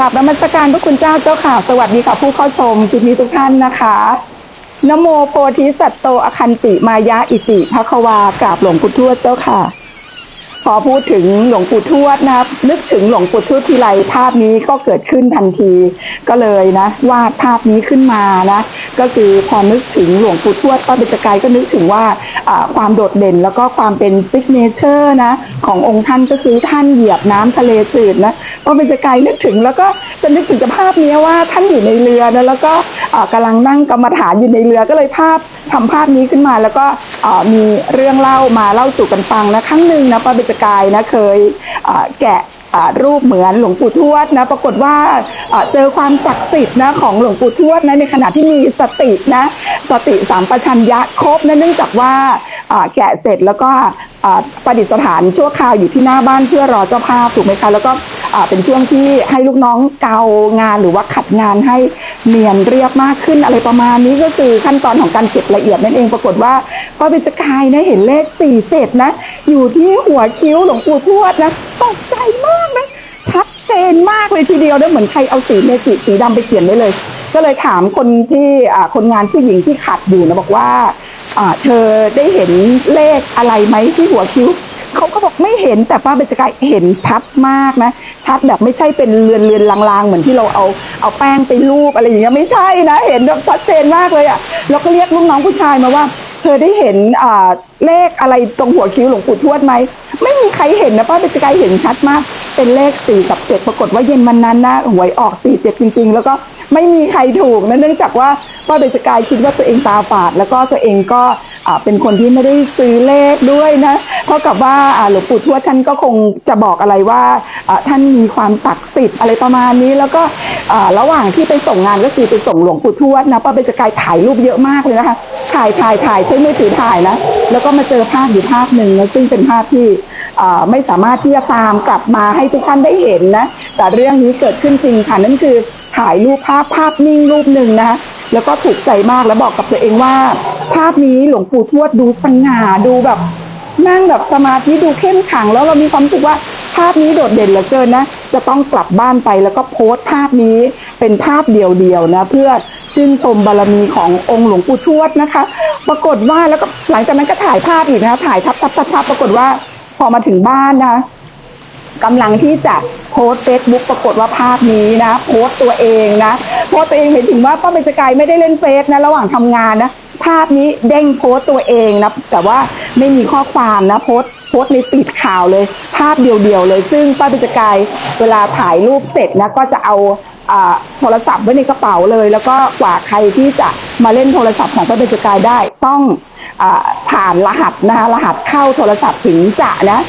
กราบนมัสการพระคุณเจ้าเจ้าค่ะ สวัสดีค่ะผู้เข้าชมคลิปนี้ทุกท่านนะคะนโมโพธิสัตโตอคันติมายะอิติภควากราบหลวงปู่ทวดเจ้าค่ะ พอพูดถึงหลวงปู่ทวดนะนึกถึงหลวงปู่ทวดทีไรภาพนี้ก็เกิดขึ้นทันที ก็เลยนะ วาดภาพนี้ขึ้นมานะ ก็คือพอนึกถึงหลวงปู่ทวดป้าเบญจกายก็นึกถึงว่า ความโดดเด่นแล้วก็ความเป็นซิกเนเจอร์นะขององค์ท่านก็คือท่านเหยียบน้ำทะเลจืดนะป้าเบญจกายนึกถึง แล้วก็จะนึกถึงภาพนี้ว่าท่านอยู่ในเรือนะแล้วก็อ่ากำลังนั่งกรรมฐานอยู่ในเรือก็เลยภาพทำภาพนี้ขึ้นมาแล้วก็มีเรื่องเล่ามาเล่าสู่กันฟังนะครั้งหนึ่งนะป้าเบญจกายนะเคยแกะ รูปเหมือนหลวงปู่ทวดนะปรากฏว่าเจอความศักดิ์สิทธิ์นะของหลวงปู่ทวดนะในขณะที่มีสตินะสติสามปัญญะครบนะเนื่องจากว่าแกะเสร็จแล้วก็ประดิษฐานชั่วคราวอยู่ที่หน้าบ้านเพื่อรอเจ้าภาพถูกไหมคะ แล้วก็เป็นช่วงที่ให้ลูกน้องเกางานหรือว่าขัดงานให้ เนียนเรียบมากขึ้นอะไรประมาณนี้ก็คือขั้นตอนของการเก็บละเอียดนั่นเองปรากฏว่าพระเบญจกายนะเห็นเลข47นะ อยู่ที่หัวคิ้วหลวงปู่ทวดนะตกใจมากนะชัดเจนมากเลยทีเดียวนะเหมือนใครเอาสีเมจิสีดำไปเขียนไว้เลย ก็เลยถามคนที่คนงานผู้หญิงที่ขัดอยู่นะบอกว่าเธอได้เห็นเลขอะไรไหมที่หัวคิ้ว เขาก็บอกไม่เห็นแต่ป้าเบญจกายเห็นชัดมากนะ ชัดแบบไม่ใช่เป็นเลือนเลือนๆลางๆ เหมือนที่เราเอาเอาแป้งไปรูปอะไรอย่างเงี้ยไม่ใช่นะ เห็นแบบชัดเจนมากเลยอะ่ะแล้วก็เรียกลูกน้องผู้ชายมาว่า เธอได้เห็นอ่าเลขอะไรตรงหัวคิ้วหลวงปู่ทวดไหมไม่มีใครเห็นนะป้าเบญจกายเห็นชัดมาก เป็นเลข4กับ7ปรากฏว่าเย็นวันนั้นนะหวยออก4 7จริง ๆ แล้วก็ไม่มีใครถูกนะเนื่องจากว่าป้าเบญจกายคิดว่าตัวเองตาฝาด แล้วก็ตัวเองก็ เป็นคนที่ไม่ได้ซื้อเลขด้วยนะเท่ากับว่าหลวงปู่ทวดท่านก็คงจะบอกอะไรว่าท่านมีความศักดิ์สิทธิ์อะไรประมาณนี้ แล้วก็ระหว่างที่ไปส่งงานก็คือไปส่งหลวงปู่ทวดนะป้าเบญจกายถ่ายรูปเยอะมากเลยนะคะถ่ายถ่ายถ่ายใช้มือถือถ่ายนะแล้วก็มาเจอภาพอยู่ภาพหนึ่งนะซึ่งเป็นภาพที่ไม่สามารถที่จะตามกลับมาให้ทุกท่านได้เห็นนะแต่เรื่องนี้เกิดขึ้นจริงค่ะนั่นคือถ่ายรูปภาพภาพนิ่งรูปหนึ่งนะคะแล้วก็ถูกใจมากแล้วบอกกับตัวเองว่า ภาพนี้หลวงปู่ทวดดูสง่าดูแบบ นั่งแบบสมาธิดูเข้มขัง แล้วเรามีความรู้สึกว่าภาพนี้โดดเด่นเหลือเกินนะ จะต้องกลับบ้านไปแล้วก็โพสต์ภาพนี้เป็นภาพเดียวๆนะเพื่อชื่นชมบารมีขององค์หลวงปู่ทวดนะคะ ปรากฏว่าแล้วก็หลังจากนั้นก็ถ่ายภาพอีกนะคะถ่ายทับทับทับทับปรากฏว่าพอมาถึงบ้านนะกำลังที่จะโพสเฟซบุ๊กปรากฏว่าภาพนี้นะ โพสต์ตัวเองนะ โพสต์ตัวเองเหมายถึงว่าป้าเบญจกายไม่ได้เล่นเฟซนะ ระหว่างทำงานนะ ภาพนี้เด้งโพสต์ตัวเองนะ แต่ว่าไม่มีข้อความนะโพสต์โพสต์ในปิดข่าวเลย ภาพเดียวๆเลย ซึ่งป้าเบญจกายเวลาถ่ายรูปเสร็จนะก็จะเอาโทรศัพท์ไว้ในกระเป๋าเลย แล้วก็กว่าใครที่จะมาเล่นโทรศัพท์ของป้าเบญจกายได้ต้องอผ่านรหัสนะคะรหัสเข้าโทรศัพท์ถึงจะนะ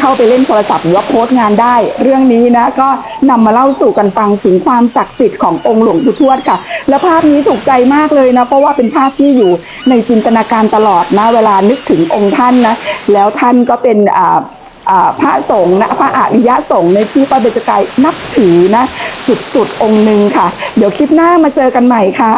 เข้าไปเล่นโทรศัพท์หรือว่าโพสต์งานได้ เรื่องนี้นะก็นำมาเล่าสู่กันฟังถึงความศักดิ์สิทธิ์ขององค์หลวงปู่ทวดค่ะ และภาพนี้ถูกใจมากเลยนะ เพราะว่าเป็นภาพที่อยู่ในจินตนาการตลอดนะ เวลานึกถึงองค์ท่านนะ แล้วท่านก็เป็นอ่าพระสงฆ์นะพระอริยสงฆ์ในที่ป้าเบญจกายนับถือนะ สุดๆองค์หนึ่งค่ะ เดี๋ยวคลิปหน้ามาเจอกันใหม่ค่ะ